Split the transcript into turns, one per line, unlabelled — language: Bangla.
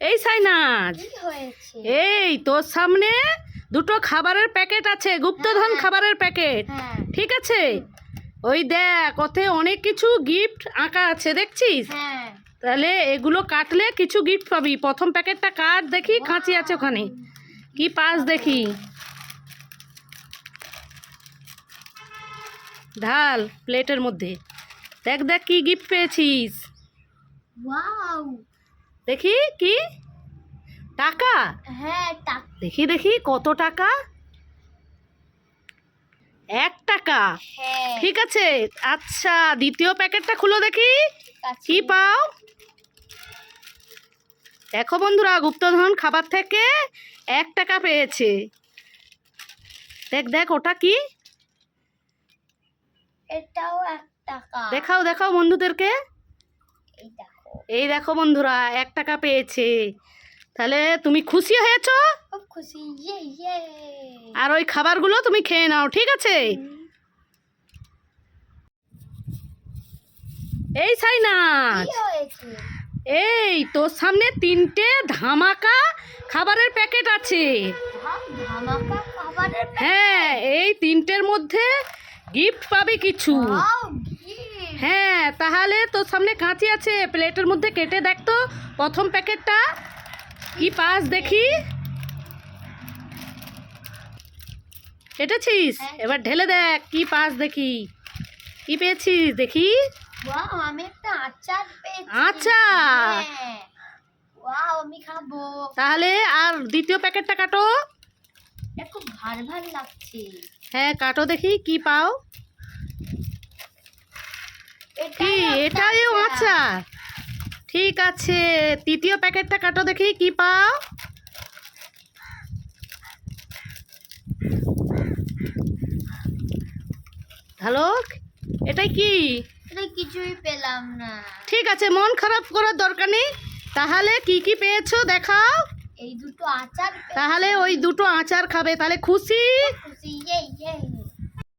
এই সাইনাজ এই তোর সামনে দুটো খাবারের প্যাকেট আছে গুপ্তধন
হ্যাঁ।
খাবারের প্যাকেট।
হ্যাঁ।
ঠিক আছে? ওই দেখ ওতে অনেক কিছু গিফট আঁকা আছে দেখছিস?
হ্যাঁ।
তাহলে এগুলো কাটলে কিছু গিফট পাবি। প্রথম প্যাকেটটা কাট দেখি কাঁচি আছে ওখানে। কি পাস দেখি। ঢাল প্লেটের মধ্যে। দেখ দেখ কি গিফট পেয়েছিস।
ওয়াও
দেখি কি? টাকা?
হ্যাঁ টাক
দেখি দেখি কত টাকা? এক টাকা।
হ্যাঁ।
ঠিক আছে আচ্ছা দ্বিতীয় প্যাকেটটা খুলো দেখি। কি পাও? দেখো বন্ধুরা গুপ্তধন খাবার থেকে এক টাকা পেয়েছে। দেখ দেখ ওটা কি?
এটাও এক টাকা।
দেখাও দেখাও বন্ধুদেরকে।
এই দেখো
বন্ধুরা এক টাকা পেয়েছে। তাহলে তুমি খুশি হয়েছো?
খুশি ইয়ে ইয়ে।
আর ওই খাবারগুলো তুমি খেয়ে নাও ঠিক আছে? এই সাইনাজ এই তোর সামনে তিনটে ধামাকা খাবারের প্যাকেট আছে। হ্যাঁ এই তিনটের মধ্যে গিফট পাবে কিছু। তাহলে তোর সামনে কাঁচি আছে প্লেটের মধ্যে কেটে দেখ তো। প্রথম প্যাকেটটা কি পাস দেখি। কেটেছিস?
হ্যাঁ।
এবার ঢেলে দেখ কি পাস দেখি। কি পেয়েছিস দেখি।
ওয়াও আমি একটা আচার পেয়েছি।
আচার?
আমি খাব।
তাহলে আর দ্বিতীয় প্যাকেটটা কাটো।
খুব ভার ভার লাগছে।
হ্যাঁ কাটো দেখি কি পাও। কি?
এটাই
এটাও আচার ঠিক আছে তৃতীয় প্যাকেটটা কাটো দেখি কি পাও? হ্যালো এটাই কি?
কিছুই পেলাম না।
ঠিক আছে মন খারাপ করার দরকার নেই। তাহলে কি কি পেয়েছ দেখাও।
এই দুটো আচার
তাহলে ওই দুটো আচার খাবে তাহলে খুশি?
খুশি ইয়ে ইয়ে।